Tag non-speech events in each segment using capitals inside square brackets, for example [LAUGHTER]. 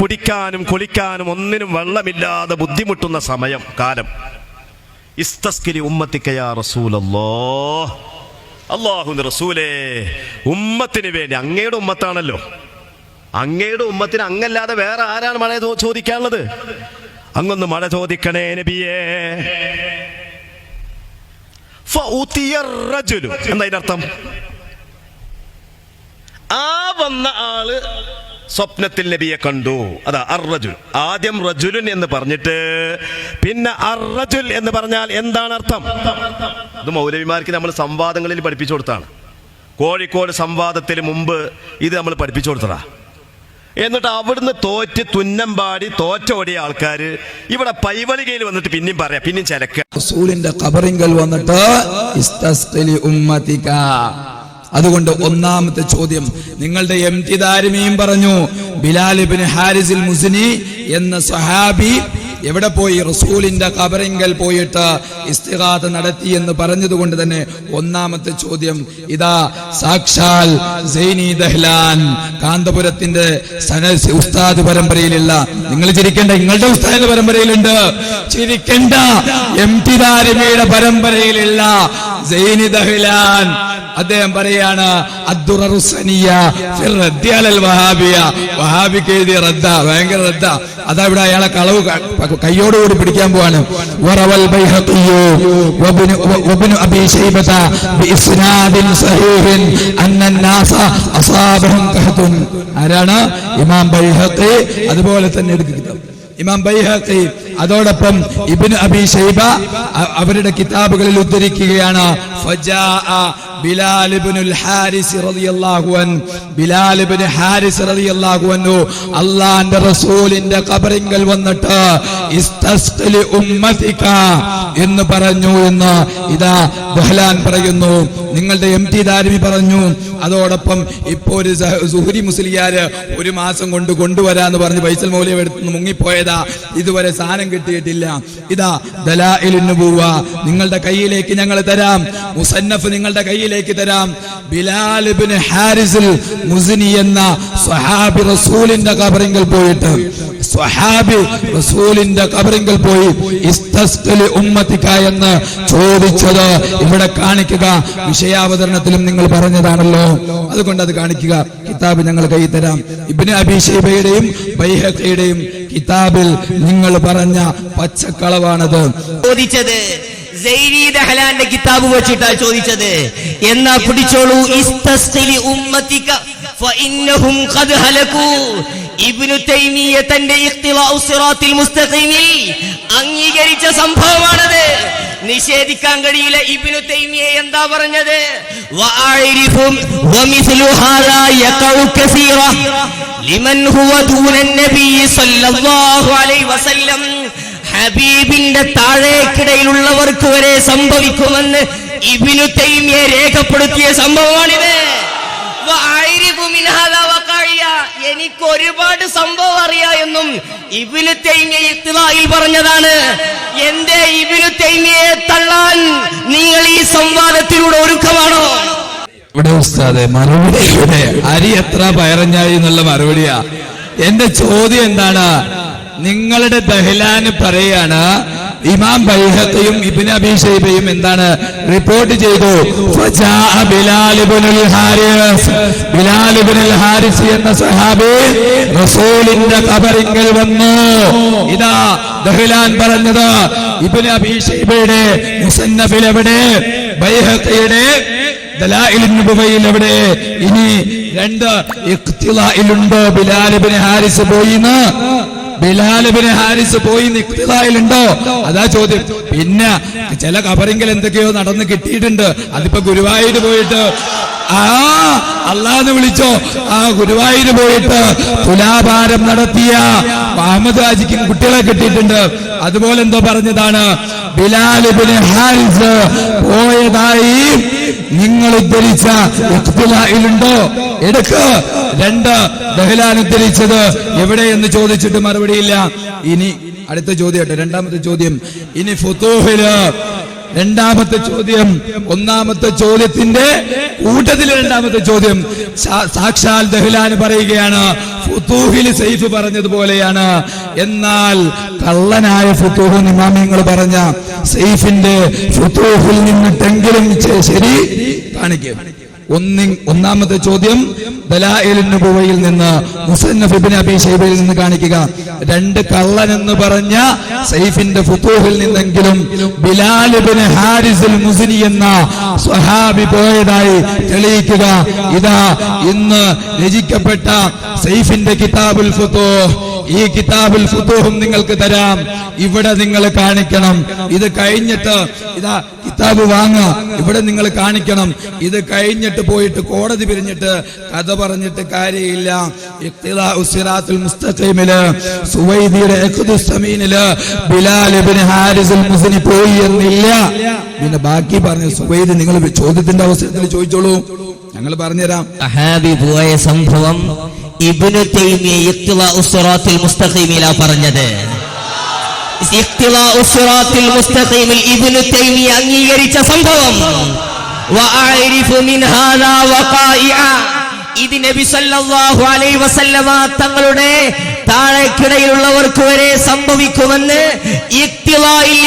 കുടിക്കാനും കുളിക്കാനും ഒന്നിനും വെള്ളമില്ലാതെ ബുദ്ധിമുട്ടുന്ന സമയം കാലം. ഇസ്തസ്കിരി ഉമ്മത്തിക്കയാ റസൂലല്ലോ അള്ളാഹു റസൂലേ ഉമ്മത്തിന് വേണ്ടി അങ്ങയുടെ ഉമ്മത്താണല്ലോ. അങ്ങയുടെ ഉമ്മത്തിന് അങ്ങല്ലാതെ വേറെ ആരാണ് മഴ ചോദിക്കാനുള്ളത്? അങ്ങൊന്ന് മഴ ചോദിക്കണേ നബിയേ. എന്താ അതിനർത്ഥം? ആ വന്ന ആൾ സ്വപ്നത്തിൽ നബിയെ കണ്ടു. അതാ അർറജുൽ. ആദ്യം റജുലുൻ എന്ന് പറഞ്ഞിട്ട് പിന്നെ അർറജുൽ എന്ന് പറഞ്ഞാൽ എന്താണ് അർത്ഥം? ഇത് മൗലവിമാർക്ക് നമ്മൾ സംവാദങ്ങളിൽ പഠിപ്പിച്ചു കൊടുത്താണ്. കോഴിക്കോട് സംവാദത്തിന് മുമ്പ് ഇത് നമ്മൾ പഠിപ്പിച്ചു കൊടുത്തതാ. എന്നിട്ട് അവിടുന്ന് തോറ്റ് തുന്നമ്പാടി തോറ്റോടിയ ആൾക്കാർ ഇവിടെ പൈവളികയിൽ വന്നിട്ട് പിന്നെയും പറയാം പിന്നെയും ചിലക്ക. റസൂലിന്റെ ഖബറിങ്കൽ വന്നിട്ട് അതുകൊണ്ട് ഒന്നാമത്തെ ചോദ്യം നിങ്ങളുടെ എം ടി ദാരിമിയും പറഞ്ഞു ബിലാൽ ഇബ്നു ഹാരിസിൽ മുസിനി എന്ന സഹാബി എവിടെ പോയി റസൂലിന്റെ കബറിങ്കൽ പോയിട്ട് ഇസ്തിഹാദ് നടത്തി എന്ന് പറഞ്ഞതുകൊണ്ട് തന്നെ ഒന്നാമത്തെ ചോദ്യം ഇതാ സാക്ഷാൽ സൈനി ദഹ്ലാൻ കാന്തപുരത്തിന്റെ ഉസ്താദ് പരമ്പരയിലുള്ള നിങ്ങൾ ചിരിക്കേണ്ട നിങ്ങളുടെ ഉസ്താദിന്റെ പരമ്പരയിലുണ്ട്. ചിരിക്കേണ്ട എം ടി ദാരിമിയുടെ പരമ്പരയിലുള്ള സൈനി ദഹ്ലാൻ. അദ്ദേഹം പറയാണ് വഹാബിയ. വഹാബിക്ക് എഴുതിയ റദ്ദ ഭയങ്കര റദ്ദ. അതാ ഇവിടെ അയാളെ കളവ് കയ്യോടുകൂടി പിടിക്കാൻ പോവാണ്. ആരാണ്? ഇമാം ബൈഹത്തെ അതുപോലെ തന്നെ ഇമാം ബൈഹഖി അതോടൊപ്പം ഇബിൻ അബി ഷൈബ അവരുടെ കിതാബുകളിൽ ഉദ്ധരിക്കുകയാണ് ഇബ്നുൽ ഹാരിസ് റളിയല്ലാഹു അൻ ബിലാൽ ഇബ്നു ഹാരിസ് റളിയല്ലാഹു അൻഹു അല്ലാഹുവിന്റെ റസൂലിന്റെ ഖബറിങ്കൽ വന്നിട്ട് ഇസ്തസ്ഖിലി ഉമ്മതിക എന്ന് പറഞ്ഞു എന്ന് ഇതാ ബഹ്ലാൻ പറയുന്നു. നിങ്ങളുടെ എം ടി ദാരിമി പറഞ്ഞു. അതോടൊപ്പം ഇപ്പോ ഒരു സഹ- സുഹരി മുസ്ലിയാര് ഒരു മാസം കൊണ്ട് കൊണ്ടുവരാന്ന് പറഞ്ഞ് ഫൈസൽ മൗലിയ എടുത്ത് മുങ്ങിപ്പോയതാ. ഇതുവരെ സാധനം കിട്ടിയിട്ടില്ല. ഇതാ പോവുക നിങ്ങളുടെ കയ്യിലേക്ക് ഞങ്ങൾ തരാം. മുസന്നഫ് നിങ്ങളുടെ കയ്യിലേക്ക് തരാം. ബിലാൽ ഇബ്നു ഹാരിസിൽ മുസിനി എന്ന സ്വഹാബി റസൂലിന്റെ കബറിങ്കിൽ പോയിട്ട് സ്വഹാബി റസൂലിന്റെ കബറിങ്കിൽ പോയി ഉമ്മതിക എന്ന് ചോദിച്ചത് ഇവിടെ കാണിക്കുക. വിഷയാവതരണത്തിലും നിങ്ങൾ പറഞ്ഞതാണല്ലോ. അതുകൊണ്ട് അത് കാണിക്കുക. കിതാബ് ഞങ്ങൾ കൈ തരാം. ഇബ്നു അബി ഷൈബയുടെയും ബൈഹഖിയുടെയും കിതാബിൽ നിങ്ങൾ പറഞ്ഞ പച്ചക്കളവാണത്. ചോദിച്ചത് ദഹ്ലാന്റെ കിതാബ് വെച്ചിട്ടാ ചോദിച്ചത്. എന്നാ പിടിച്ചോളൂ അംഗീകരിച്ച സംഭവമാണത്. നിഷേധിക്കാൻ കഴിയില്ല ഇബിനു തൈമിയ എന്താ പറഞ്ഞത്? ലിമൻ ഹുവ ദൂനൻ നബി സല്ലല്ലാഹു അലൈഹി വസല്ലം. ഹബീബിന്റെ താഴേക്കിടയിലുള്ളവർക്ക് വരെ സംഭവിക്കുമെന്ന് ഇബിനു തൈമിയെ രേഖപ്പെടുത്തിയ സംഭവമാണിത്. എനിക്ക് ഒരുപാട് സംഭവം അറിയാ എന്നും ഇബിനു തൈമിയ പറഞ്ഞതാണ്. എന്റെ ഇബിനു തൈമിയെ തള്ളാൻ നിങ്ങൾ ഈ സംവാദത്തിലൂടെ ഒരുക്കമാണോ? ഇവിടെ ഉസ്താദെ മറുപടി അരി എത്ര പയറഞ്ഞായി എന്നുള്ള മറുപടിയാ. എന്റെ ചോദ്യം എന്താണ് നിങ്ങളുടെ ദഹ്ലാന് പറയാണ് ഇമാം ബൈഹത്തെയും ഇബ്നു അബി ഷൈബയും എന്താണ് റിപ്പോർട്ട് ചെയ്തു? ഹാരിസ്. എന്ന സഹാബി റസൂലിന്റെ ഖബറിങ്കൽ വന്നു. ഇതാ ദഹ്ലാൻ പറഞ്ഞത്. ഇബ്നു അബി ഷൈബയുടെ മുസന്നഫിൽ എവിടെ ബൈഹത്തയുടെ എവിടെ ഇനി രണ്ട് ഇഖ്തിലായിലുണ്ടോ ബിലാലിബിന് ഹാരിസ് പോയിന്ന്? ബിലാലിബിന് ഹാരിസ് പോയി ഇഖ്തിലായിലുണ്ടോ അതാ ചോദ്യം. പിന്നെ ചില കബറിങ്കൽ എന്തൊക്കെയോ നടന്ന് കിട്ടിയിട്ടുണ്ട്. അതിപ്പോ ഗുരുവായൂർ പോയിട്ട് ആ അള്ളാന്ന് വിളിച്ചോ? ആ ഗുരുവായൂർ പോയിട്ട് തുലാഭാരം നടത്തിയ മുഹമ്മദ് ഹാജിക്കും കുട്ടികളെ കിട്ടിയിട്ടുണ്ട്. അതുപോലെ എന്തോ പറഞ്ഞതാണ്. ഹാരിസ് പോയതായി നിങ്ങൾ ഉദ്ധരിച്ച ഉണ്ടോ എടുക്ക്. രണ്ട് ബഹ്ലാൻ ഉദ്ധരിച്ചത് എവിടെ എന്ന് ചോദിച്ചിട്ട് മറുപടിയില്ല. ഇനി അടുത്ത ചോദ്യം രണ്ടാമത്തെ ചോദ്യം. ഇനി ഫുത്തൂഹിൽ രണ്ടാമത്തെ ചോദ്യം. ഒന്നാമത്തെ ചോദ്യത്തിന്റെ കൂട്ടത്തിലെ രണ്ടാമത്തെ ചോദ്യം. സാക്ഷാൽ ദഹ്ലാൻ പറയുകയാണ് ഫുത്തൂഹിൽ സൈഫ് പറഞ്ഞതുപോലെയാണ്. എന്നാൽ കള്ളനായ ഫുത്തൂഹ് ഇമാമിങ്ങൾ പറഞ്ഞ സൈഫിന്റെ ഫുത്തൂഹിൽ നിന്നിട്ടെങ്കിലും ശരി കാണിക്കും. ഒന്നി ഒന്നാമത്തെ ചോദ്യം നുബുവയിൽ നിന്ന് മുസന്നഫ് ഇബ്നു അബി നിന്ന് കാണിക്കുക. രണ്ട് കള്ളൻ എന്ന് പറഞ്ഞ സൈഫിന്റെ ഫുത്തൂഹിൽ നിന്നെങ്കിലും ബിലാൽ ഹാരിസിൽ മുസ്നി എന്ന സ്വഹാബി പോയതായി തെളിയിക്കുക. ഇതാ ഇന്ന് രചിക്കപ്പെട്ട സൈഫിന്റെ കിതാബുൽ ഫുത്തോ ഈ കിതാബുൽ ഫുത്തൂഹും നിങ്ങൾക്ക് തരാം. ഇവിടെ നിങ്ങൾ കാണിക്കണം. ഇത് കഴിഞ്ഞിട്ട് ഇതാ കിതാബ് വാങ്ങ ഇവിടെ നിങ്ങൾ കാണിക്കണം. ഇത് കഴിഞ്ഞിട്ട് പോയിട്ട് കോടതി പിരിഞ്ഞിട്ട് കഥ പറഞ്ഞിട്ട് കാര്യമില്ല. മുസ്തഖീമിൽ സുവൈദിയുടെ ബിലാൽ ഇബ്നു ഹാരിസുൽ മുസ്നി പോയി എന്നില്ല. പിന്നെ ബാക്കി പറഞ്ഞു സുവൈദ് നിങ്ങൾ ചോദ്യത്തിന്റെ അവസരത്തിൽ ചോദിച്ചോളൂ. ഞങ്ങൾ പറഞ്ഞുതരാം. പോയ സംഭവം ഇബ്നു തൈമിയ മുസ്തഖീമിലാ പറഞ്ഞത്. ഇബ്നു തൈമിയ അംഗീകരിച്ച സംഭവം. നബി സല്ലല്ലാഹു അലൈഹി തങ്ങളുടെ താഴെക്കിടയിലുള്ളവർക്ക് വരെ സംഭവിക്കുമെന്ന്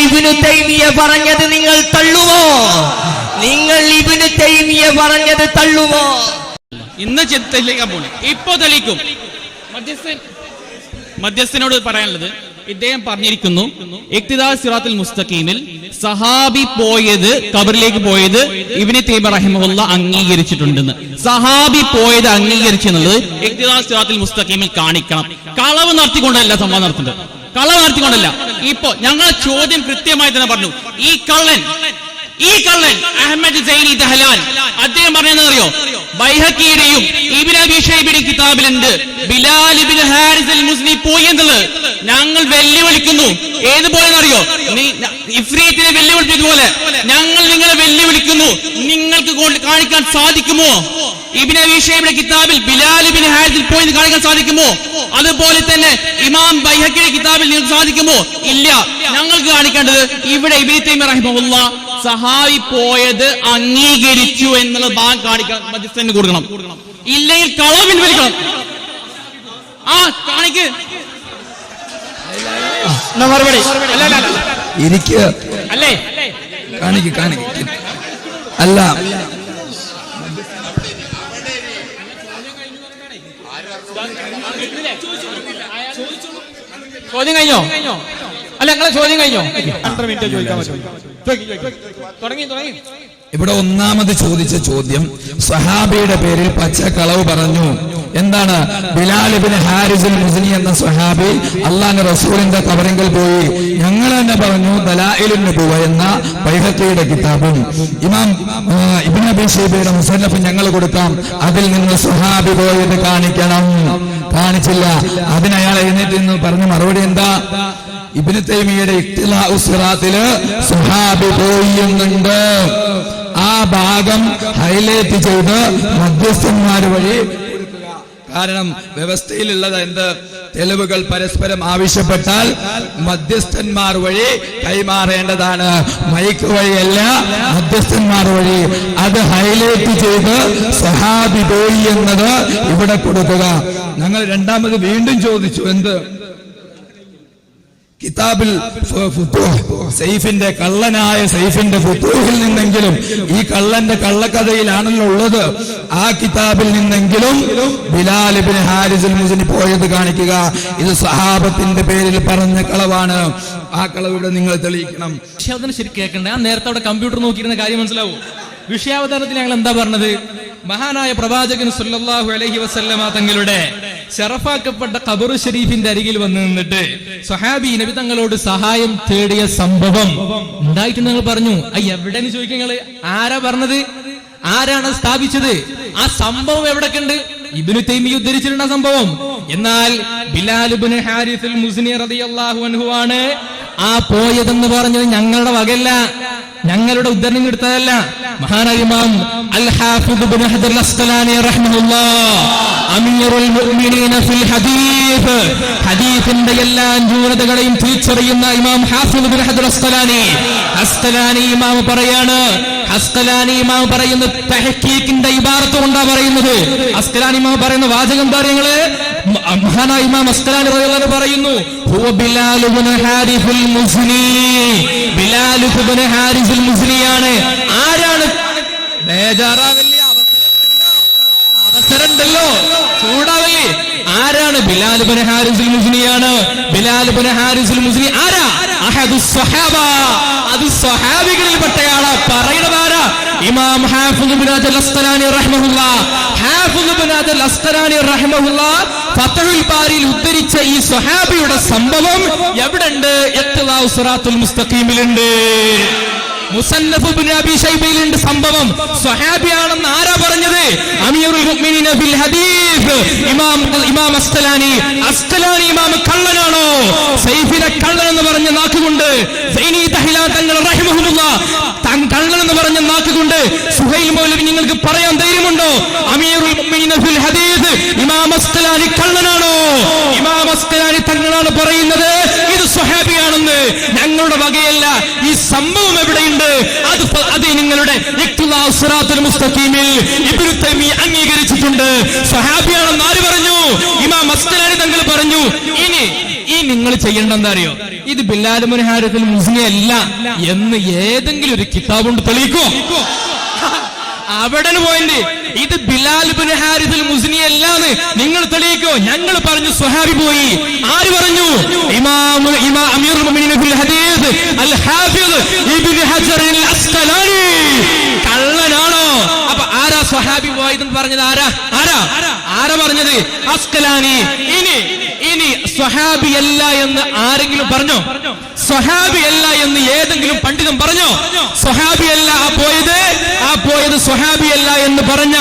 ഇബ്നു തൈമിയ പറഞ്ഞത് നിങ്ങൾ തള്ളുമോ? നിങ്ങൾ ഇബ്നു തൈമിയ പറഞ്ഞത് തള്ളുമോ? ഇന്ന് തെളിയിക്കാൻ പോണേ. ഇപ്പോ തെളിയിക്കും. മധ്യസ്ഥൻ മധ്യസ്ഥനോട് പറയാനുള്ളത് ഇദ്ദേഹം പറഞ്ഞിരിക്കുന്നു സിറാത്തിൽ സിറാത്തുൽ മുസ്തഖീമിൽ സഹാബി പോയത് കബറിലേക്ക് പോയത് ഇവനെ തീമ റഹിമുള്ള അംഗീകരിച്ചിട്ടുണ്ടെന്ന്. സഹാബി പോയത് അംഗീകരിച്ചെന്നുള്ളത് ഇക്തിദാ സിറാത്തുൽ മുസ്തഖീമിൽ കാണിക്കണം. കളവ് നടത്തിക്കൊണ്ടല്ല സംഭവം നടത്തുന്നത്. കളവ് നടത്തിക്കൊണ്ടല്ല. ഇപ്പോ ഞങ്ങൾ ചോദ്യം കൃത്യമായി തന്നെ പറഞ്ഞു. ഈ കള്ളൻ ഈ കള്ളൻ അഹമ്മദ് ദഹലാൻ അദ്ദേഹം പറഞ്ഞതെന്നറിയോ ബൈഹക്കിയുടെയും ഇബിൻ അബി ഷൈബിയുടെ കിതാബിലുണ്ട്. ബിലാൽ ഇബിൻ ഹാരിസ് അൽ മുസ്ലി പോയി എന്നുള്ളത് ഞങ്ങൾ വെല്ലുവിളിക്കുന്നു. ഏതുപോലെ അറിയോ ഇഫ്രീത്തിനെ വെല്ലുവിളിച്ചതുപോലെ ഞങ്ങൾ നിങ്ങളെ വെല്ലുവിളിക്കുന്നു. നിങ്ങൾക്ക് കാണിക്കാൻ സാധിക്കുമോ? ഇബിൻ അബി ഷൈബിയുടെ കിതാബിൽ ബിലാൽ ഇബിൻ ഹാരിസിൽ പോയി കാണിക്കാൻ സാധിക്കുമോ? അതുപോലെ തന്നെ ഇമാം ബൈഹക്കിയുടെ കിതാബിൽ നിങ്ങൾക്ക് സാധിക്കുമോ? ഇല്ല. ഞങ്ങൾക്ക് കാണിക്കേണ്ടത് ഇവിടെ ഇബിനി തൈമ റഹിമഹുല്ല സഹായി പോയത് അംഗീകരിച്ചു എന്നുള്ള ഭാഗം കാണിക്കാൻ മധ്യസ്ഥന് കൊടുക്കണം. ഇല്ലെങ്കിൽ കളവിൽ പിൻവലിക്കണം. ആ കാണിക്ക്. എനിക്ക് മറുപടി? അല്ലേ? കാണിക്ക് കാണിക്ക്. അല്ല. ചോദ്യം കഴിഞ്ഞോ? അല്ല ഞങ്ങളെ ചോദ്യം കഴിഞ്ഞോ? എത്ര മിനിറ്റ് ചോദിക്കാൻ പറ്റും. തുടങ്ങി തുടങ്ങി. ഇവിടെ ഒന്നാമത് ചോദിച്ച ചോദ്യം സഹാബിയുടെ പേരിൽ കളവ് പറഞ്ഞു. എന്താണ്? ബിലാലിബിന് ഹാരിസുൽ മുസ്ലി എന്ന സഹാബി അള്ളാന്റെ റസൂലിന്റെ കവറിങ്കിൽ പോയി. ഞങ്ങൾ തന്നെ പറഞ്ഞു ദലായിലുൻ പോവ എന്ന വൈഹത്തിയുടെ കിതാബും. ഇമാം ഇബിനബി ഷൈബയുടെ മുസന്നഫ് ഞങ്ങൾ കൊടുക്കാം. അതിൽ നിന്ന് സുഹാബി പോയത് കാണിക്കണം. കാണിച്ചില്ല. അതിനയാൾ അയാൾ എഴുന്നേറ്റ് നിന്ന് പറഞ്ഞ മറുപടി എന്താ? ഇബ്നു തൈമിയുടെ സിറാത്തിൽ സുഹാബി ആ ഭാഗം ഹൈലൈറ്റ് ചെയ്ത് മധ്യസ്ഥന്മാർ വഴി കാരണം വ്യവസ്ഥയിലുള്ളത് എന്ത്? തെളിവുകൾ പരസ്പരം ആവശ്യപ്പെട്ടാൽ മധ്യസ്ഥന്മാർ വഴി കൈമാറേണ്ടതാണ്. മൈക്ക് വഴിയല്ല മധ്യസ്ഥന്മാർ വഴി. അത് ഹൈലൈറ്റ് ചെയ്ത് സഹാബി പോയി എന്നത് ഇവിടെ കൊടുക്കുക. ഞങ്ങൾ രണ്ടാമത് വീണ്ടും ചോദിച്ചു എന്ത്? കിതാബിൽ സൈഫിന്റെ കള്ളനായ സൈഫിന്റെ ഫുത്തൂഹിൽ നിന്നെങ്കിലും ഈ കള്ളന്റെ കള്ളക്കഥയിലാണല്ലോ ഉള്ളത്. ആ കിതാബിൽ നിന്നെങ്കിലും ബിലാലിബിന് ഹാരിസിൽ മുസിന് പോയത് കാണിക്കുക. ഇത് സഹാബത്തിന്റെ പേരിൽ പറഞ്ഞ കളവാണ്. ആ കളവിടെ നിങ്ങൾ തെളിയിക്കണം. വിഷയാവതരണം ശരി കേൾക്കണ്ടേ. ആ നേരത്തെ അവിടെ കമ്പ്യൂട്ടർ നോക്കിയിരുന്ന കാര്യം മനസ്സിലാവും? വിഷയാവതരണത്തിൽ ഞങ്ങൾ എന്താ പറഞ്ഞത്? മഹാനായ പ്രവാചകൻ സുല്ലാഹു അലഹി വസല്ലമ തങ്ങളുടെ ഷറഫാക്കപ്പെട്ട ഖബറു ഷെരീഫിന്റെ അരികിൽ വന്ന് നിന്നിട്ട് സ്വഹാബി നബി തങ്ങളോട് സഹായം തേടിയ സംഭവം ഉണ്ടായിട്ടുണ്ട് നിങ്ങൾ പറഞ്ഞു. ആ എവിടെന്ന് ചോദിക്കുക ആരാ പറഞ്ഞത്? ആരാണ് സ്ഥാപിച്ചത്? ആ സംഭവം എവിടെ ഉണ്ട്? ഇബിനു തൈമി ഉദ്ധരിച്ചിട്ടുണ്ട് സംഭവം. എന്നാൽ ബിലാൽ ഇബ്നു ഹാരിസുൽ മുസ്നി റളിയല്ലാഹു അൻഹു ആണ് ആ പോയതെന്ന് പറഞ്ഞത് ഞങ്ങളുടെ വകല്ല ഞങ്ങളുടെ ഉദ്ധരണം എടുത്തതല്ല. ഹദീസ്. എല്ലാ ന്യൂനതകളെയും തിരിച്ചറിയുന്ന ഇമാം അസ്കലാനി. ഇമാം പറയാണ്. അസ്കലാനി ഇമാം പറയുന്ന തഹക്കീക്കിന്റെ ഇബാറത്ത് കൊണ്ടാ പറയുന്നത്. അസ്കലാനി ഇമാം പറയുന്ന വാചകം എന്താ മഹാനായ ഇമാം അസ്കലാനി റളിയല്ലാഹു പറയുന്നു ഹുവ ബിലാൽ ഇബ്നു ഹാരിഫുൽ മുസ്ലി ബിലാൽ ഇബ്നു ഹാരിഫുൽ മുസ്ലിയാണ് ആരാണ്? ബേജാറാവില്ല? അവസരമുണ്ടല്ലോ. ചൂടാവല്ലേ? ആരാണ് ബിലാൽ ബിൻ ഹാരിസുൽ മുസ്ലിയാണ് ബിലാൽ ബിൻ ഹാരിസുൽ മുസ്ലി ആരാ? അഹദു സ്വഹാബ. അത് സ്വഹാബികളിൽപ്പെട്ടയാളാ. പറയുന്നത് ഇമാം ഹാഫിദ് ബിൻ അജൽ അസ്കലാനി റഹ്മഹുല്ല. ബാരിയിൽ ഉദ്ധരിച്ച ഈ സ്വഹാബിയുടെ സംഭവം എവിടെയുണ്ട് ഇഖ്തിലാഉ സിറാത്തുൽ മുസ്തഖീമിലുണ്ട്. മുസന്നഫ് അബീ ഷൈബയിലുണ്ട് സംഭവം. സ്വഹാബിയാണെന്ന് ആരാ പറഞ്ഞത്? അമീറുൽ മുഅ്മിനീന ഫിൽ ഹദീസ് ഇമാം ഇമാം അസ്കലാനി അസ്കലാനി ഇമാം കള്ളനാണോ? സൈഫിലെ കള്ളൻ എന്ന് പറഞ്ഞ നാക്കുകൊണ്ട്. സൈനി തഹിലാ തങ്ങൾ താൻ കള്ളൻ എന്ന് പറഞ്ഞ നാക്കുകൊണ്ട് സുഹൈൽ മൗലവി നിങ്ങൾക്ക് പറയാൻ ധൈര്യമുണ്ടോ? അമീറുൽ ഹദീസ് ഇമാം അസ്കലാനി കള്ളനാണോ? ഇമാം അസ്കലാനി തങ്ങളാണ് പറയുന്നത് ഇത് സ്വഹാബിയാണെന്ന്. ഞങ്ങളുടെ വകയല്ല ഈ സംഭവം എവിടെയുണ്ട്? അത് അത് നിങ്ങളുടെ മുസ്തഖീമിൽ ഇബ്നു തൈമി അംഗീകരിച്ചിട്ടുണ്ട്. സ്വഹാബിയാണെന്ന് ആര് പറഞ്ഞു? ഇമാം അസ്കലാനി തങ്ങൾ പറഞ്ഞു ഇനി നിങ്ങൾ ചെയ്യേണ്ട എന്താ അറിയോ ഇത് ബില്ലാൽ മുൻഹാരത്തിൽ മുസ്ലിം അല്ല എന്ന് ഏതെങ്കിലും ഒരു കിതാബ് കൊണ്ട് തെളിയിക്കോ? അവിടെ പോയിന്റ് ഇത് ബിലാൽ ബിൻ ഹാരിഫിൽ അല്ലാന്ന് നിങ്ങൾ തെളിയിക്കോ? ഞങ്ങൾ പറഞ്ഞു സ്വഹാബി പോയി. ആര് പറഞ്ഞു? ഇമാം ഹദീസ് അൽ ഇബ്നു കള്ളനാണോ? അപ്പൊ ആരാ സുഹാബി പോയതെന്ന് പറഞ്ഞത് ആരാ? ആരാ? ആരാ പറഞ്ഞത്? അസ്കലാനി. ഇനി ഇനി സ്വഹാബി അല്ല എന്ന് ആരെങ്കിലും പറഞ്ഞോ? സ്വഹാബി അല്ല എന്ന് ഏതെങ്കിലും പണ്ഡിതൻ പറഞ്ഞോ? സ്വഹാബി അല്ല ആ പോയത്? ആ പോയത് സ്വഹാബി അല്ല എന്ന് പറഞ്ഞ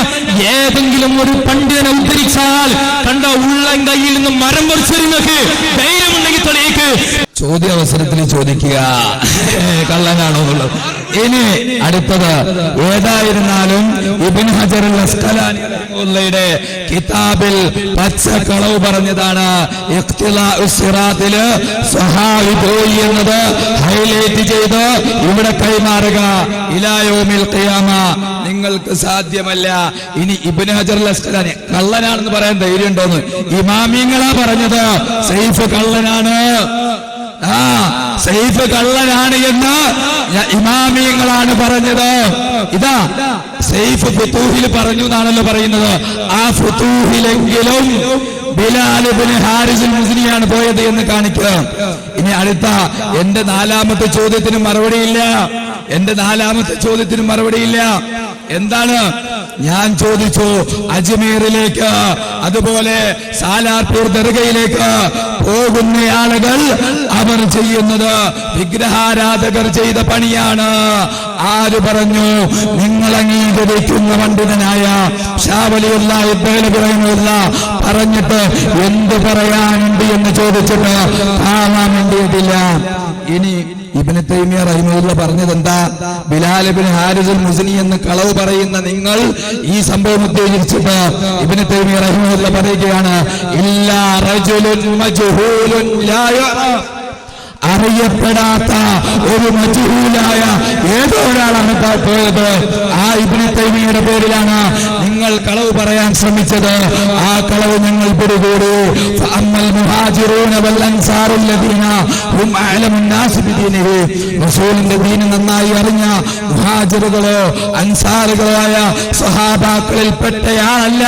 ഏതെങ്കിലും ഒരു പണ്ഡിതനെ ഉദ്ധരിച്ചാൽ കണ്ട ഉള്ളം കയ്യിൽ നിന്ന് മരം പറിച്ചെറിഞ്ഞൊക്കെ ധൈര്യമുണ്ടെങ്കിൽ തെളിയിക്ക്. ചോദ്യ അവസരത്തിൽ ചോദിക്കുക. കള്ളനാണോ എന്നുള്ളത് ഇനി അടുത്തത് ഏതായിരുന്നാലും ഇബിൻ ഹജർ കിതാബിൽ പച്ച കളവ് പറഞ്ഞതാണ് സിറാത്തിൽ പോയി എന്നത് ഹൈലൈറ്റ് ചെയ്ത് ഇവിടെ കൈമാറുക. ഇലായോമിൽ ഖിയാമ. നിങ്ങൾക്ക് സാധ്യമല്ല. ഇനി ഇബിൻ ഹജർ അൽ അസ്കലാനി കള്ളനാണെന്ന് പറയാൻ ധൈര്യം ഉണ്ടോന്ന് ഇമാമിങ്ങളാ പറഞ്ഞത്. സൈഫ് കള്ളനാണ്. ആ സൈഫ് കള്ളനാണ് എന്ന് ഇമാമിയങ്ങളാണ് പറഞ്ഞത്. ഇതാ സൈഫ് ഫുത്തൂഹിൽ പറഞ്ഞു എന്നാണല്ലോ പറയുന്നത്. ആ ഫുത്തൂഹിലെങ്കിലും ബിലാലിബിന് ഹാരിസുൽ മുസ്ലിയാണ് പോയത് എന്ന് കാണിക്കുക ഇനി അടുത്ത എന്റെ നാലാമത്തെ ചോദ്യത്തിന് മറുപടിയില്ല എന്റെ നാലാമത്തെ ചോദ്യത്തിന് മറുപടിയില്ല എന്താണ്? ഞാൻ ചോദിച്ചു അജ്മീറിലേക്ക് അതുപോലെ സാലാർപൂർ ദർഗയിലേക്ക് പോകുന്ന ആളുകൾ അവർ ചെയ്യുന്നത് വിഗ്രഹാരാധകർ ചെയ്ത പണിയാണ്. ആര് പറഞ്ഞു നിങ്ങൾ അംഗീകരിക്കുന്ന പണ്ഡിതനായ ഷാവലിയുള്ള ഇബ്ബയിലുള്ള പറഞ്ഞിട്ട് എന്ത് പറയാനുണ്ട്? എന്ന് ചോദിച്ചിട്ട് കാണാൻ വേണ്ടിയിട്ടില്ല ഇനി ഇബിന് തൈമിയ റഹിമുല്ല പറഞ്ഞത് എന്താ ബിലാൽ ഇബ്നു ഹാരിസുൽ മുസ്നി എന്ന് കളവ് പറയുന്ന നിങ്ങൾ ഈ സംഭവം ഉദ്ദേശിച്ചിട്ട് ഇബിന് തൈമിയ റഹിമുല്ല പറയുകയാണ് ഇല്ലാ റജുലുൻ മജ്ഹൂലുൻ ലാ അറിയപ്പെടാത്ത ഒരു മജുഹൂലായ ഏതോ ഒരാളാണ് പോയത്. ആ ഇബ്നു തൈമിയുടെ പേരിലാണ് നിങ്ങൾ കളവ് പറയാൻ ശ്രമിച്ചത്. ആ കളവ് ഞങ്ങൾ പിടികൂടി. റസൂലിന്റെ ദീൻ നന്നായി അറിഞ്ഞ മുഹാജിറുകളോ അൻസാറുകളോ ആയ സഹാബാക്കളിൽ പെട്ടയാളല്ല.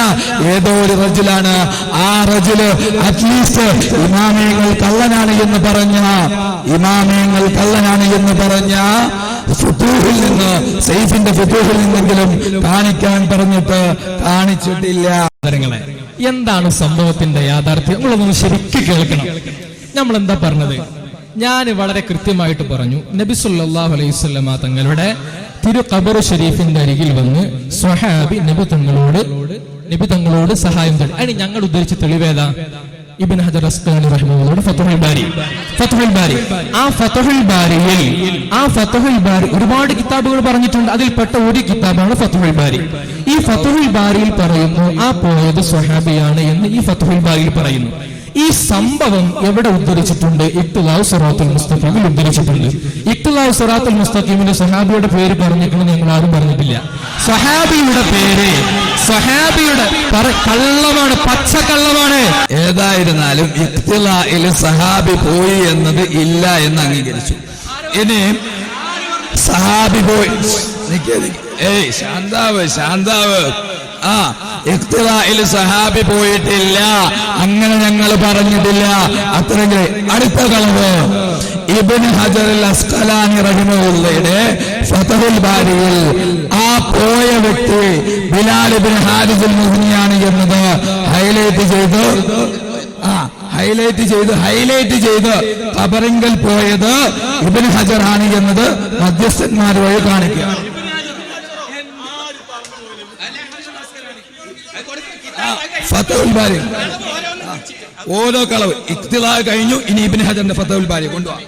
ഏതോ ഒരു റജിലാണ്. ആ റജിൽ അറ്റ്ലീസ്റ്റ് ഇമാമയങ്ങൾ കള്ളനാണ് എന്ന് പറഞ്ഞ ഇമാമയങ്ങൾ കള്ളനാണ് എന്ന് പറഞ്ഞ ഫുത്തൂഹിൽ നിന്ന് സൈഫിന്റെ ഫുത്തൂഹിൽ നിന്നെങ്കിലും കാണിക്കാൻ പറഞ്ഞിട്ട് കാണിച്ചിട്ടില്ല. എന്താണ് സംഭവത്തിന്റെ യാഥാർത്ഥ്യം? നമ്മളൊന്ന് ശരിക്കും കേൾക്കണം. നമ്മൾ എന്താ പറഞ്ഞത്? ഞാൻ വളരെ കൃത്യമായിട്ട് പറഞ്ഞു. നബി സല്ലല്ലാഹു അലൈഹി തങ്ങളുടെ തിരു കബർ ഷെരീഫിന്റെ അരികിൽ വന്ന് സ്വഹാബി നബി തങ്ങളോട് നബി തങ്ങളോട് സഹായം തേടി. അതിന് ഞങ്ങൾ ഉദ്ധരിച്ച തെളിവേതാ? ഹജർ ബാരി. ബാരി. ആ ആ ബാരി ഒരുപാട് കിതാബുകൾ പറഞ്ഞിട്ടുണ്ട്. അതിൽപ്പെട്ട ഒരു കിതാബാണ് ഫത്തുഹുൽ ബാരി. ഈ ഫത്തുഹുൽ ബാരിയിൽ പറയുന്നു ആ പോയത് സ്വഹാബിയാണ് എന്ന് ഈ ഫത്തുഹുൽ ബാരിയിൽ പറയുന്നു. ഈ സംഭവം എവിടെ ഉദ്ധരിച്ചിട്ടുണ്ട്? ഇക്തുലാവ് സൊറാത്തുൽ മുസ്തഖീമിൽ ഉദ്ധരിച്ചിട്ടുണ്ട്. ഇക്തുലാവ് സൊറാത്തുൽ മുസ്തഖീമിന്റെ സഹാബിയുടെ പേര് പറഞ്ഞിരിക്കണം നിങ്ങൾ ആരും പറഞ്ഞിട്ടില്ല. സഹാബിയുടെ പേര് സഹാബിയുടെ കള്ളമാണ് പച്ച കള്ളമാണ്. ഏതായിരുന്നാലും ഇഖ്തിലായിൽ സഹാബി പോയി എന്നത് ഇല്ല എന്ന് അംഗീകരിച്ചു. ഇനി സഹാബി പോയി. ഏയ് ശാന്താവ് ശാന്താവ്. ആ ഇഖ്തിലായിൽ സഹാബി പോയിട്ടില്ല. അങ്ങനെ ഞങ്ങൾ പറഞ്ഞിട്ടില്ല. അത്രയ്ക്ക് അടുത്ത കളവ്. ഇബിൻ ഹജർ അസ്കലാനി റഹിമുള്ളയുടെ ഫതഹുൽ ബാരിയിൽ ആ പോയ വ്യക്തി ബിലാൽ ഇബിൻ ഹാരിസുൽ മുഹ്നിയാണ് എന്നത് ഹൈലൈറ്റ് ചെയ്തു ആ ഹൈലൈറ്റ് ചെയ്ത് ഹൈലൈറ്റ് ചെയ്ത് കബറിങ്കൽ പോയത് ഇബിൻ ഹജറാണ് എന്നത് മധ്യസ്ഥന്മാർ വഴി കാണിക്കുക ആ, ഫതഹുൽ ബാരി. ആ, ഓരോ കളവ്. ഇഖ്തിലാ കഴിഞ്ഞു ഇനി ഇബിൻ ഹജറിന്റെ ഫതഹുൽ ബാരി കൊണ്ടുപോവാം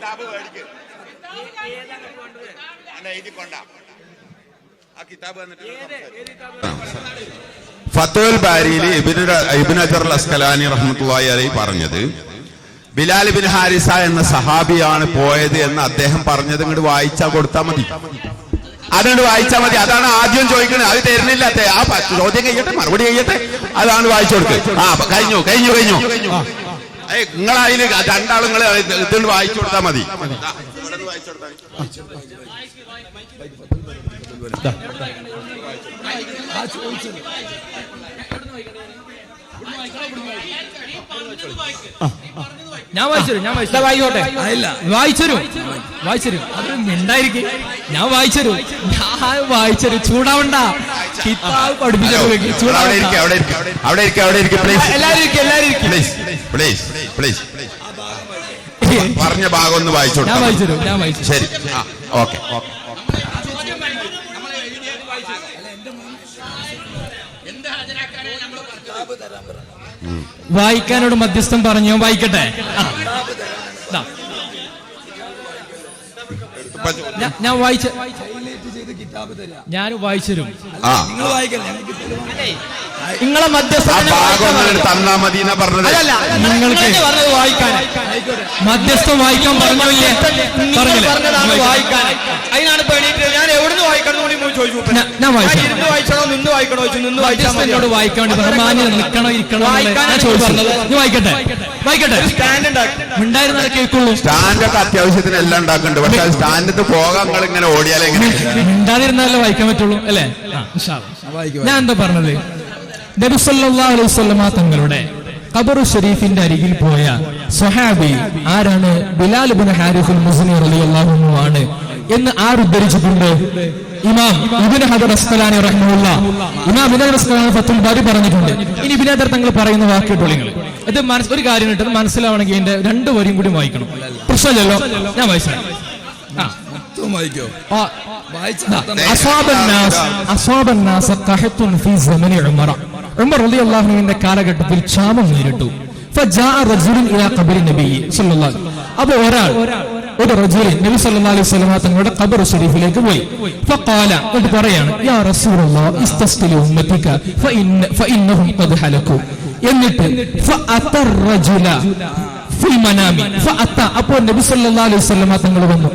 കിതാബ് മേടിക്ക്. അല്ല കൊണ്ടാ. ആ കിതാബ് വന്നിട്ട് ഫത്തുൽ ബാരിയിൽ ഇബിന് ഇബിൻ അജർ അസ്കലാനി റഹ്മത്തുള്ളാഹി അലൈഹി പറഞ്ഞത് ബിലാൽ ബിൻ ഹാരിസ എന്ന സഹാബിയാണ് പോയത് എന്ന് അദ്ദേഹം പറഞ്ഞത് ഇങ്ങോട്ട് വായിച്ചാ കൊടുത്താൽ മതി. അതുകൊണ്ട് വായിച്ചാൽ മതി. അതാണ് ആദ്യം ചോദിക്കുന്നത് അത് തരുന്നില്ല ആ ചോദ്യം കഴിയട്ടെ മറുപടി കഴിയട്ടെ. അതാണ് വായിച്ചു കൊടുക്കുക ആ കഴിഞ്ഞു കഴിഞ്ഞു കഴിഞ്ഞു. കഴിഞ്ഞു നിങ്ങളതിൽ രണ്ടാളും നിങ്ങൾ ഇതുകൊണ്ട് വായിച്ചു കൊടുത്താൽ മതി വായിച്ചു കൊടുത്താൽ. ഞാൻ വായിച്ചു ഞാൻ വായിച്ചു വായിക്കോട്ടെ. ഇല്ല. വായിച്ചരും വായിച്ചരും അത് മിണ്ടായിരിക്കും. ഞാൻ വായിച്ചരും ഞാൻ വായിച്ചരും ചൂടാവണ്ട. കിതാബ് പഠിപ്പിച്ചു അവിടെ അവിടെ ഇരിക്കും. ഇരിക്കും പ്ലീസ് പ്ലീസ് പ്ലീസ് പറഞ്ഞ ഭാഗം ഒന്ന് വായിച്ചോട്ടെ. ഞാൻ വായിച്ചു ഞാൻ വായിച്ചു ശരി. ഓക്കെ. വായിക്കാനോട് മധ്യസ്ഥം പറഞ്ഞു വായിക്കട്ടെ? ദാ. ഞാൻ- വായിച്ച ഞാൻ വായിച്ചു തരും. നിങ്ങളെ തന്നാ മതി എന്നാ നിങ്ങൾക്ക് പറഞ്ഞത് വായിക്കാൻ മധ്യസ്ഥം വായിക്കാൻ പറഞ്ഞില്ലേ? പറഞ്ഞതാണ് വായിക്കാൻ അതിനാണ് പേടിയിട്ട് ഞാൻ എവിടുന്ന് വായിക്കണം കൂടി ചോദിച്ചു ഞാൻ- വായിച്ചു ഇരുന്ന് വായിച്ചണോ നിന്ന് വായിക്കണോ? ചോദിച്ചു നിന്ന് വേണ്ടി പറഞ്ഞു മാന്യം നിൽക്കണോ ഇരിക്കണോ എന്നുള്ളത് ഞാൻ ചോദിച്ചത്. നീ വായിക്കട്ടെ? വായിക്കട്ടെ? സ്റ്റാൻഡ് ഉണ്ടാക്കി. ഉണ്ടായിരുന്നാലേ കേൾക്കുള്ളൂ. സ്റ്റാൻഡൊക്കെ അത്യാവശ്യത്തിന് എല്ലാം ഉണ്ടാക്കുന്നുണ്ട്. പക്ഷെ സ്റ്റാൻഡ് പോകാൻ നിങ്ങൾ ഇങ്ങനെ ഓടിയാലേ ഉണ്ടാതിരുന്നാലേ മിണ്ടാതിരുന്നാലേ വായിക്കാൻ പറ്റുള്ളൂ അല്ലേ? ഇൻഷാ അല്ലാ. ഞാൻ എന്താ പറഞ്ഞത്? നബി സല്ലല്ലാഹു അലൈഹി വസല്ലമ തങ്ങളുടെ കബറു ഷെരീഫിന്റെ അരികിൽ പോയ സ്വഹാബി ആരാണ്? ബിലാൽ ബിൻ ഹാരിഫുൽ മുസ്ലിം അലി അൻഹു ആണ് എന്ന് ആര് ഉദ്ധരിച്ചിട്ടുണ്ട് ഇമാം ഇബ്നു ഹദർ അസ്കലാനി റഹ്മുല്ല ഇമാം ഇബ്നു ഹദർ അസ്കലാനി ഫത്തുൽ ബാരി പറഞ്ഞിട്ടുണ്ട്. ഇനി ഇബിൻ ഹദർ തങ്ങൾ പറയുന്ന വാക്കിട്ടുള്ളൂ നിങ്ങൾ ഇത് മനസ് ഒരു കാര്യം ഇട്ടത് മനസ്സിലാവണമെങ്കിൽ എന്റെ രണ്ട് വരിയും കൂടി വായിക്കണം. പ്രശ്നമല്ലോ ഞാൻ വായിച്ചു ആ. മൊത്തം വായിക്കോ ആ വായിച്ച ഉമർ അലി അള്ളാഹുവിന്റെ കാലഘട്ടത്തിൽ ക്ഷാമം നേരിട്ടു. അപ്പൊ ഒരാൾ ഒരു റജുലി നബി സല്ലി അലൈഹി തങ്ങളുടെ ഖബർ ശരീഫിലേക്ക് പോയി. ഫഖാല എന്നിട്ട് പറയാണ് യാ ഉമ്മത്തിക ഫഇന്ന എന്നിട്ട് ഫഅത റജുല മനാമി. ഫഅത നബി അലൈഹി തങ്ങൾ വന്നു.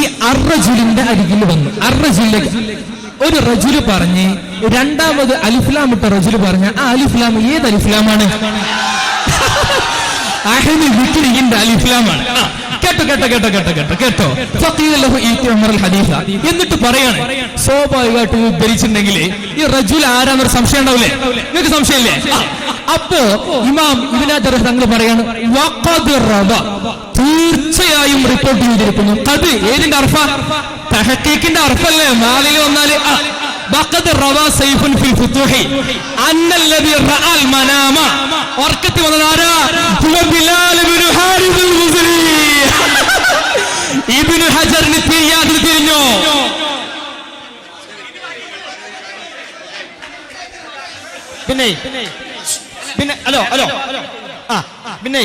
ഈ അർറജുലിന്റെ അരികിൽ വന്നു. അർറജുലിലേക്ക് ഒരു റജുൽ പറഞ്ഞ് രണ്ടാമത് അലിഫ്ലാം ഇട്ട റജുൽ പറഞ്ഞ ആ അലിഫ്ലാം ഏത് അലിഫ്ലാമാണ്? അലിഫ്ലാമാണ്. കേട്ടോ കേട്ടോ കേട്ടോ കേട്ടോ കേട്ടോ കേട്ടോ. എന്നിട്ട് പറയാണ് സ്വാഭാവികമായിട്ട് ഉദ്ധരിച്ചിട്ടുണ്ടെങ്കിൽ ഈ റജുൽ ആരാന്നൊരു സംശയം ഉണ്ടാവില്ലേ നിങ്ങൾക്ക് സംശയമില്ലേ? അപ്പോ ഇമാം ഇതിനകത്ത് തങ്ങൾ പറയാണ്. തീർച്ചയായും റിപ്പോർട്ട് ചെയ്തിരിക്കുന്നു. അത് ഏതിന്റെ അർഫ? തഹക്കീക്കിന്റെ അർഫല്ലേ? നാലിൽ വന്നാൽ ഉറക്കത്തിൽ വന്നതാരാ ഇബിനു [LAUGHS] ഹജറിന് തിരിയാതിൽ തിരിഞ്ഞോ? പിന്നെ പിന്നെ ഹലോ ഹലോ. ആ പിന്നെ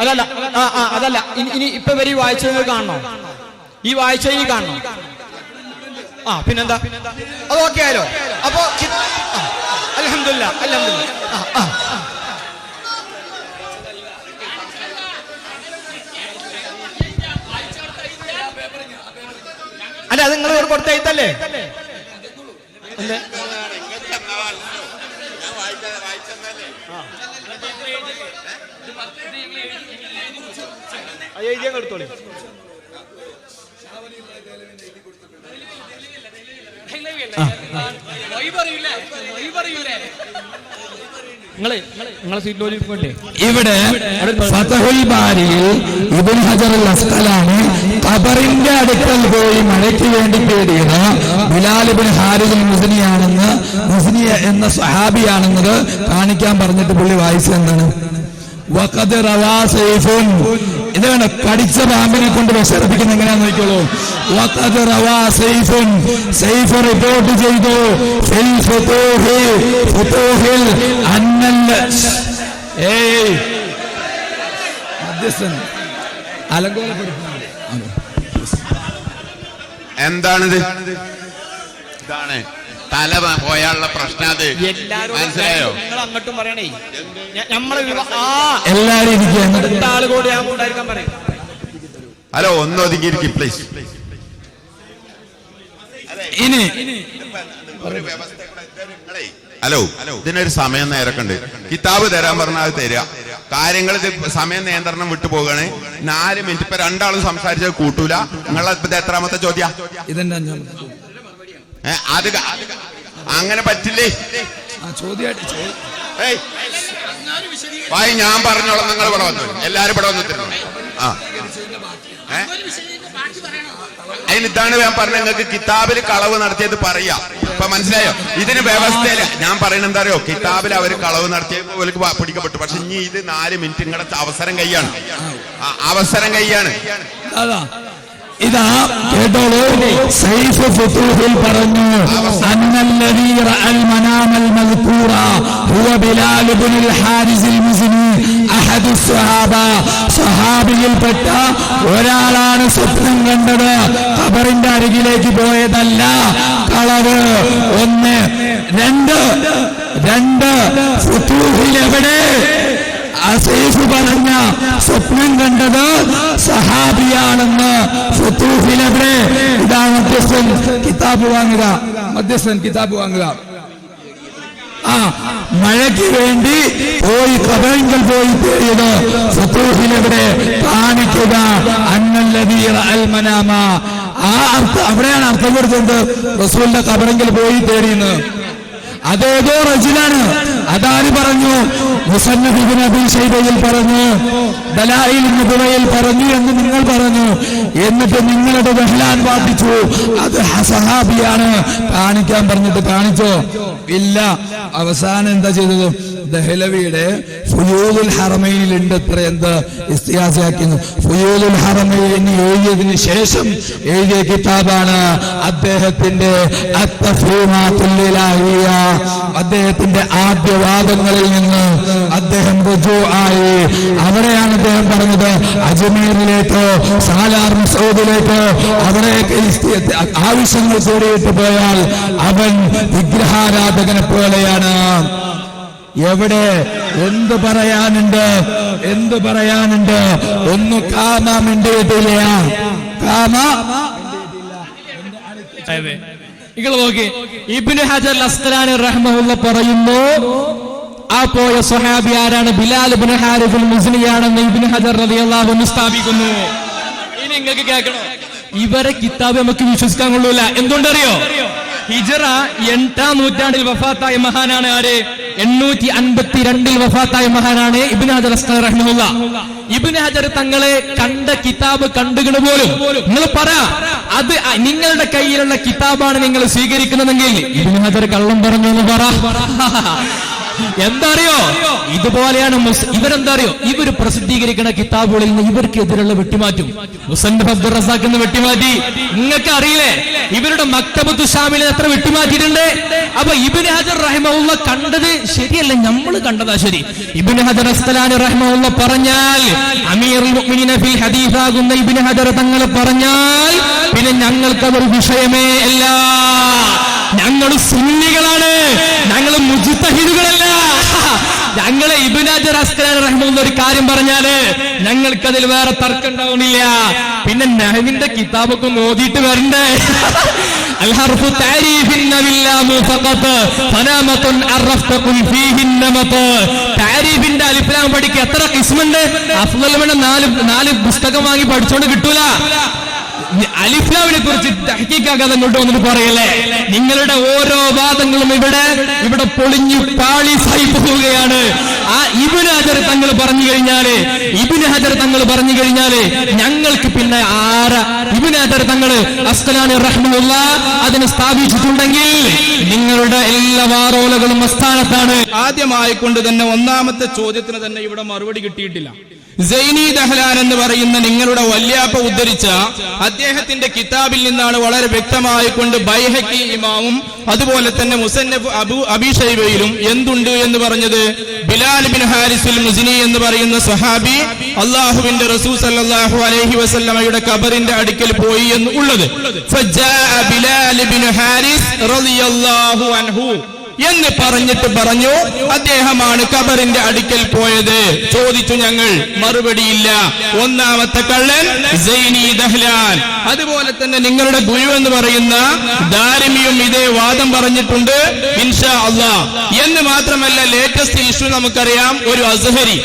അതല്ല ആ ആ അതല്ല ഇനി ഇനി ഇപ്പൊ വരെ ഈ വായിച്ചത് കാണണോ? ഈ വായിച്ച ഇനി കാണണോ? ആ പിന്നെന്താ? അത് ഓക്കെ ആയാലോ അപ്പോ അലഹമില്ല അലഹമില്ല അല്ല അത് നിങ്ങൾ ഒരു കൊടുത്തയത്തല്ലേ എടുത്തോളി. ഇരിക്കണ്ടേ ഇവിടെ ഹജർ ഖബറിന്റെ അടുക്കൽ പോയി മഴയ്ക്ക് വേണ്ടി പേടിയത്. ബിലാൽ ഇബ്നു ഹാരിസ് അൽ മുസ്നിയാണെന്ന് മുസ്നിയ എന്ന സഹാബിയാണെന്നത് കാണിക്കാൻ പറഞ്ഞിട്ട് പുള്ളി വായിച്ചത് ഇതാണ് കടിച്ച പാമ്പിനെ കൊണ്ട് വിശർപ്പിക്കുന്ന എങ്ങനെയാന്ന് നോക്കിയോളൂ സൈഫ് റിപ്പോർട്ട് ചെയ്തു. എന്താണിത്? ഇതാണ്. തല പോയാലുള്ള പ്രശ്നം അത്. എല്ലാരും മനസ്സിലായോ? നിങ്ങൾ അങ്ങോട്ടും പറയണേ. നമ്മളെ വിവ- ആ. എല്ലാരും ഇരിക്കുകയാണ് കൂടി ഞാൻ ഉണ്ടായിരിക്കാൻ പറയും. ഹലോ ഒന്ന് ഒതുങ്ങിയിരിക്കും പ്ലീസ് ഇനി. ഹലോ ഇതിനൊരു സമയം നേരൊക്കെ ഉണ്ട് കിതാബ് തരാൻ പറഞ്ഞാൽ അത് തരിക കാര്യങ്ങൾ ഇത് സമയം നിയന്ത്രണം വിട്ടുപോകണേ നാല് മിനിറ്റ് ഇപ്പൊ രണ്ടാളും സംസാരിച്ചത് കൂട്ടൂല. നിങ്ങളെ എത്രാമത്തെ ചോദ്യ? ഇതെന്റെ അഞ്ചാമത്തെ അത് അങ്ങനെ പറ്റില്ലേ. വായി ഞാൻ പറഞ്ഞോളാം നിങ്ങൾ ഇവിടെ വന്നു. എല്ലാരും ഇവിടെ വന്നിട്ടില്ല ആ? അതിന് ഇതാണ് ഞാൻ പറഞ്ഞ നിങ്ങൾക്ക് കിതാബിൽ കളവ് നടത്തിയത് പറയാ. ഇപ്പൊ മനസ്സിലായോ? ഇതിന് വ്യവസ്ഥയില്ല. ഞാൻ പറയുന്നത് എന്താ അറിയോ? കിതാബിൽ അവർ കളവ് നടത്തിയപ്പോൾ ഇവർക്ക് പിടിക്കപ്പെട്ടു. പക്ഷെ ഇനി ഇത് നാല് മിനിറ്റ് നിങ്ങളുടെ അവസരം കൈയാണ്. അവസരം കൈയാണ്. ഇതാ കേട്ടോളൂ. സൈഫ് ഫുതൂഹിൽ പറഞ്ഞു അന്നല്ലദീ റഅൽ മനാമൽ മൽകൂറ ഹുവ ബിലാൽ ഇബ്നുൽ ഹാരിസ് അൽ മുസ്നി അഹദു സ്വഹാബ. സ്വഹാബിയിൽപ്പെട്ട ഒരാളാണ് സ്വപ്നം കണ്ടത്. ഖബറിന്റെ അരികിലേക്ക് പോയതല്ല കളവ്. ഒന്ന് രണ്ട് രണ്ട്. ഫുതൂഹിൽ എവിടെ അസീഫ് പറഞ്ഞ സ്വപ്നം കണ്ടത് സഹാബിയാണെന്ന് ഇതാണ് ഇതാ മധ്യസ്ഥൻ. കിതാബ് വാങ്ങുക. മധ്യസ്ഥൻ കിതാബ് വാങ്ങുക. ആ മഴയ്ക്ക് വേണ്ടി പോയി കബറിങ്കൽ പോയി തേടിയത് സത്യൂഹിനെവിടെ കാണിക്കുക. അന്നല്ലതീർ അൽമനാമ ആ അർത്ഥം അവിടെയാണ് അർത്ഥം കൊടുത്തത്. റസൂലിന്റെ കബറിങ്കൽ പോയി തേടിയെന്ന് അതേതോ റജിലാണ്. അതാര് പറഞ്ഞു? പറഞ്ഞു. ദലായിൽ നുബുവയിൽ പറഞ്ഞു എന്ന് നിങ്ങൾ പറഞ്ഞു. എന്നിട്ട് നിങ്ങളുടെ ബഹ്ലാൻ വാദിച്ചു. അത് സഹാബിയാണ്. കാണിക്കാൻ പറഞ്ഞിട്ട് കാണിച്ചോ? ഇല്ല. അവസാനം എന്താ ചെയ്തത്? ദഹലവിയുടെ ഫുയൂദുൽ ഹറമൈനിൽ ഉണ്ട് ഇത്ര എന്ത് ഇസ്തിഹാസിയാക്കുന്നു ഫുയൂദുൽ എന്ന് എഴുതിയതിന് ശേഷം എഴുതിയ കിതാബാണ് അദ്ദേഹത്തിന്റെ. അദ്ദേഹത്തിന്റെ ആദ്യ വാദങ്ങളിൽ നിന്ന് അദ്ദേഹം റുജു ആയി. അവിടെയാണ് അദ്ദേഹം പറഞ്ഞത് അജ്മീറിലേക്ക് സാലാർ മസൂദിലേക്ക് അവിടേക്ക് ഇസ്തി- ആവശ്യങ്ങൾ കൂടിയിട്ട് പോയാൽ അവൻ വിഗ്രഹാരാധകനെ പോലെയാണ്. എവിടെ? എന്ത് പറയാനുണ്ട്? എന്ത് പറയാനുണ്ട്? ഒന്ന് കാമ മിണ്ടിയിട്ടില്ല. കാമ? ഹജർ പറയുന്നു ആ പോയ സ്വഹാബി ആരാണ്? ബിലാൽ ഇബ്നു ഇബ്നു ഹജർ സ്ഥാപിക്കുന്നു. ഇനി നിങ്ങൾക്ക് കേൾക്കണം? ഇവരെ കിതാബ് നമുക്ക് വിശ്വസിക്കാൻ കൊള്ളൂല. എന്തുകൊണ്ടറിയോ ഹിജറ എട്ടാം നൂറ്റാണ്ടിൽ വഫാത്തായ മഹാനാണ് ആര്? എണ്ണൂറ്റി അൻപത്തിരണ്ടിൽ വഫാത്തായ മഹാനാണ് ഇബിൻ ഹജർ റഹ്മുല്ല ഇബിൻ ഹജർ തങ്ങളെ കണ്ട കിതാബ് കണ്ടുകിട പോലും നിങ്ങൾ പറ അത് നിങ്ങളുടെ കയ്യിലുള്ള കിതാബാണ് നിങ്ങൾ സ്വീകരിക്കുന്നതെങ്കിൽ ഇബിൻ ഹജർ കള്ളം പറഞ്ഞു എന്ന് പറ. എന്താ അറിയോ ഇതുപോലെയാണ് ഇവരെന്താ അറിയോ ഇവർ പ്രസിദ്ധീകരിക്കുന്ന കിതാബുകളിൽ നിന്ന് ഇവർക്കെതിരുള്ള വെട്ടിമാറ്റും. മുസന്നഫ് അബ്ദുൾ റസാഖ് എന്ന് വെട്ടിമാറ്റി. നിങ്ങൾക്ക് അറിയില്ലേ ഇവരുടെ മക്തബത്തു ഷാമിലെ എത്ര വെട്ടിമാറ്റിയിട്ടുണ്ട്? അപ്പൊ ഇബിൻ ഹജർ റഹിമുള്ള കണ്ടത് ശരിയല്ല നമ്മൾ കണ്ടതാ ശരി. ഇബിൻ ഹജർ അസ്തലാനി റഹിമുള്ള പറഞ്ഞാൽ അമീർ ഫിൽ ഹദീസാകുന്ന ഇബിൻ ഹജർ തങ്ങൾ പറഞ്ഞാൽ പിന്നെ ഞങ്ങൾക്ക് അതൊരു വിഷയമേ അല്ല. ഞങ്ങൾ സുന്നികളാണ് ഞങ്ങൾ മുജിത്തഹിദുകളല്ല [LAUGHS] ഞങ്ങളെ ഇബിനാജർ അസ്കലാൻ റഹ്മുന്ന ഒരു കാര്യം പറഞ്ഞാല് ഞങ്ങൾക്കതിൽ വേറെ തർക്കം ഉണ്ടാവണില്ല പിന്നെ നഹവിന്റെ കിതാബൊക്കെ ഒന്ന് ഓതിയിട്ട് വരണ്ടേ [LAUGHS] الحرف تعريف باللام فقط فنامة عرفت قل فيه النمط താരീഫിന്റെ അലിഫ്ലാം പഠിക്കുക എത്ര കിസ്മുണ്ട് അഫ്ലൽമണ നാല് നാല് പുസ്തകം വാങ്ങി പഠിച്ചോണ്ട് കിട്ടൂല അലിഫ്ലാമിനെ കുറിച്ച് തഹക്കീക്കാകാതെ അങ്ങോട്ട് വന്നിട്ട് പറയല്ലേ നിങ്ങളുടെ ഓരോ വാദങ്ങളും ഇവിടെ ഇവിടെ പൊളിഞ്ഞു പാളിസായി പോവുകയാണ് ആ ഇബിന് ഹജർ തങ്ങൾ പറഞ്ഞു കഴിഞ്ഞാൽ ഇബിന് ഹജർ തങ്ങൾ പറഞ്ഞു കഴിഞ്ഞാൽ ഞങ്ങൾക്ക് പിന്നെ ആര? ഇബിന് ഹജർ തങ്ങൾ അസ്കലാനി റഹ്മുള്ള അതിനെ സ്ഥാപിച്ചിട്ടുണ്ടെങ്കിൽ നിങ്ങളുടെ എല്ലാ വാറോലകളും അസ്ഥാനത്താണ് ആദ്യമായിക്കൊണ്ട് തന്നെ ഒന്നാമത്തെ ചോദ്യത്തിന് തന്നെ ഇവിടെ മറുപടി കിട്ടിയിട്ടില്ല. സൈനി ദഹ്ലാൻ എന്ന് പറയുന്ന നിങ്ങളുടെ വല്യാപ്പ ഉദ്ധരിച്ച അദ്ദേഹത്തിന്റെ കിതാബിൽ നിന്നാണ് വളരെ വ്യക്തമായി കൊണ്ട് ബൈഹക്കി ഇമാവും അതുപോലെ തന്നെ മുസന്നഫ് അബു അബിഷൈബയിലും എന്തുണ്ട് എന്ന് പറഞ്ഞത്? ബിലാൽ ബിൻ ഹാരിസുൽ മുസിനി എന്ന് പറയുന്ന സഹാബി അള്ളാഹുവിന്റെ റസൂ സല്ലാഹു അലഹി വസല്ലമയുടെ കബറിന്റെ അടുക്കൽ പോയി എന്ന് ഉള്ളത്. എന്ന് പറഞ്ഞിട്ട് പറഞ്ഞു അദ്ദേഹമാണ് കബറിന്റെ അടുക്കൽ പോയത്. ചോദിച്ചു ഞങ്ങൾ മറുപടിയില്ല. ഒന്നാമത്തെ കള്ളൻ ദഹ്ലാൻ. അതുപോലെ തന്നെ നിങ്ങളുടെ ഗുരു എന്ന് പറയുന്ന ദാരിമിയും ഇതേ വാദം പറഞ്ഞിട്ടുണ്ട് ഇൻഷാ അള്ളാ എന്ന് മാത്രമല്ല ലേറ്റസ്റ്റ് ഇഷ്യൂ നമുക്കറിയാം ഒരു അസഹരി.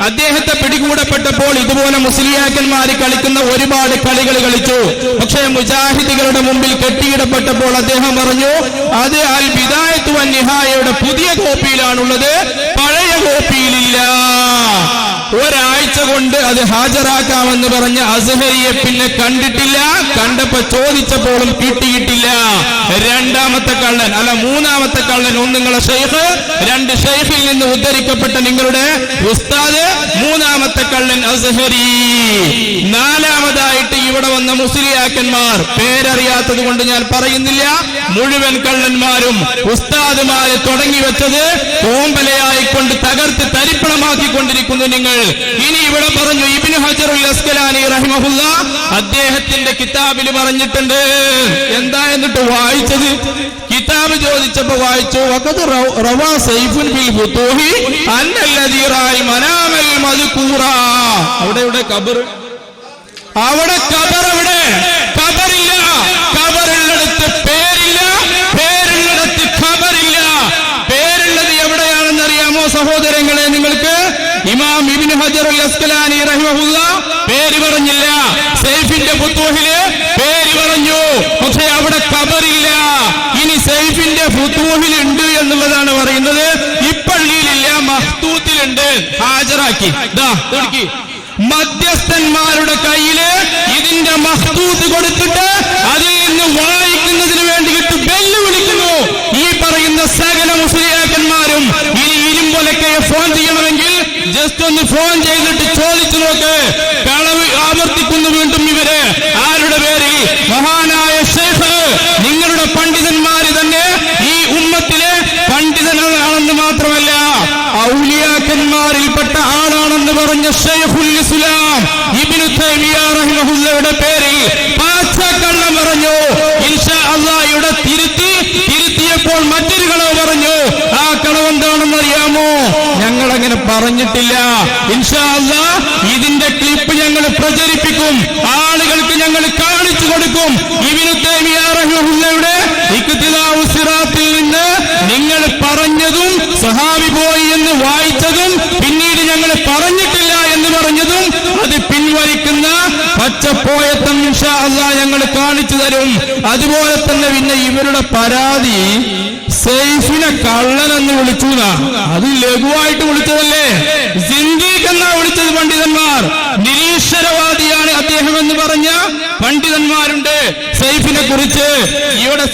അദ്ദേഹത്തെ പിടികൂടപ്പെട്ടപ്പോൾ ഇതുപോലെ മുസ്ലിയാക്കന്മാര് കളിക്കുന്ന ഒരുപാട് കളികൾ കളിച്ചു. പക്ഷേ മുജാഹിദികളുടെ മുമ്പിൽ കെട്ടിയിടപ്പെട്ടപ്പോൾ അദ്ദേഹം പറഞ്ഞു അത് അൽ ബിദായത്ത് വൻ നിഹായയുടെ പുതിയ കോപ്പിയിലാണുള്ളത്. പഴയ കോപ്പിയിലില്ല. ഒരാഴ്ച കൊണ്ട് അത് ഹാജരാക്കാമെന്ന് പറഞ്ഞ അസഹരിയെ പിന്നെ കണ്ടിട്ടില്ല. കണ്ടപ്പോ ചോദിച്ചപ്പോഴും കിട്ടിയിട്ടില്ല. രണ്ടാമത്തെ കള്ളൻ അല്ല മൂന്നാമത്തെ കള്ളൻ ഒന്ന് നിങ്ങളെ ഷെയ്ഖ് രണ്ട് ഷെയ്ഖിൽ നിന്ന് ഉദ്ധരിക്കപ്പെട്ട നിങ്ങളുടെ ഉസ്താദ് മൂന്നാമത്തെ കള്ളൻ അസഹരി. നാലാമതായിട്ട് ഇവിടെ വന്ന മുസ്ലിയാക്കന്മാർ പേരറിയാത്തത് കൊണ്ട് ഞാൻ പറയുന്നില്ല. മുഴുവൻ കള്ളന്മാരും ഉസ്താദുമാരെ തുടങ്ങി വെച്ചത് കോമ്പലയായിക്കൊണ്ട് തകർത്ത് തരിപ്പണമാക്കിക്കൊണ്ടിരിക്കുന്നു നിങ്ങൾ. ഇനി ഇവിടെ പറഞ്ഞു ഇബിന് ഹജറുൽ അസ്കലാനി റഹിമഹുല്ല അദ്ദേഹത്തിന്റെ കിതാബിൽ പറഞ്ഞിട്ടുണ്ട്. എന്താ എന്നിട്ട് വായിച്ചത്? കിതാബ് ചോദിച്ചപ്പോ വായിച്ചു വഖദ് റവാ സൈഫുൻ ബിൽ ഫുതൂഹി അന്നല്ലദീ റായി മനാമൽ മദ്കൂറ. അവിടെ ഇവിടെ കബർ അവിടെ കബർ അവിടെ കബറില്ല ഹജർ അൽ അസ്കലാനി പേര് പറഞ്ഞില്ല. സൈഫിന്റെ പുത്തൂഹിൽ പേര് പറഞ്ഞു. പക്ഷെ അവിടെ കബറില്ല ഇനി സൈഫിന്റെ ഫുത്തൂഹിൽ എന്നുള്ളതാണ് പറയുന്നത്. ഇപ്പള്ളിയിലില്ല മഹ്തൂത്തിലുണ്ട്. ഹാജരാക്കി. ദാ കൊടുക്കി മധ്യസ്ഥന്മാരുടെ കയ്യിൽ ഇതിന്റെ മഹ്തൂത്ത് കൊടുത്തിട്ട് അതിൽ നിന്ന് വായിക്കുന്നതിന് വേണ്ടി വിട്ട് വെല്ലുവിളിക്കുന്നു ഈ പറയുന്ന സകല മുസ്ലിയാക്കന്മാരും ഇനി ഇരുമ്പൊലക്കെ ഫോൺ ചെയ്യണമെങ്കിൽ ജസ്റ്റ് ഒന്ന് ഫോൺ ചെയ്തിട്ട് ചോദിച്ചു നോക്ക്. കളവ് ആവർത്തിക്കുന്നു വീണ്ടും ഇവർ. ആരുടെ പേര്? മഹാനായ ഷെയ്ഖ്. നിങ്ങളുടെ പണ്ഡിതന്മാര് തന്നെ ഈ ഉമ്മത്തിലെ പണ്ഡിതനാണെന്ന് മാത്രമല്ല ഔലിയാക്കന്മാരിൽപ്പെട്ട ആളാണെന്ന് പറഞ്ഞ ഷെയ്ഖുൽ ഇസ്ലാം. ഇബിനു തൈമിയ റഹിമഹുല്ലയുടെ പേരിൽ പാച്ചക്കള്ളം പറഞ്ഞു. ഇൻഷാ അള്ളാഹയുടെ തിരുത്തി തിരുത്തിയപ്പോൾ മറ്റൊരു കളവ് പറഞ്ഞു ആ കളവ് എന്താണെന്ന് അറിയാമോ? ഞങ്ങൾ അങ്ങനെ പറഞ്ഞിട്ടില്ല. ഇൻഷാ അള്ളാ ഇതിന്റെ ക്ലിപ്പ് ഞങ്ങൾ പ്രചരിപ്പിക്കും. ആളുകൾക്ക് ഞങ്ങൾ കാണിച്ചു കൊടുക്കും. ഇബ്നു തൈമിയ നിന്ന് നിങ്ങൾ പറഞ്ഞതും സഹാബി പോയി എന്ന് വായിച്ചതും പിന്നീട് ഞങ്ങൾ പറഞ്ഞിട്ടില്ല എന്ന് പറഞ്ഞതും അത് പിൻവലിക്കുന്ന പച്ച പച്ചപ്പോയത്തം അല്ല ഞങ്ങൾ കാണിച്ചു തരും. അതുപോലെ തന്നെ പിന്നെ ഇവരുടെ പരാതി സെയ്ഫിനെ കള്ളനെന്ന് വിളിച്ചു എന്നാ. അത് ലഘുവായിട്ട് വിളിച്ചതല്ലേ? സിന്ദീഖ് എന്നാ വിളിച്ചത് പണ്ഡിതന്മാർ. നിരീശ്വരവാദിയാണ് അദ്ദേഹം എന്ന് പറഞ്ഞ പണ്ഡിതന്മാരുണ്ട് സെയ്ഫിനെ കുറിച്ച്. ഇവിടെ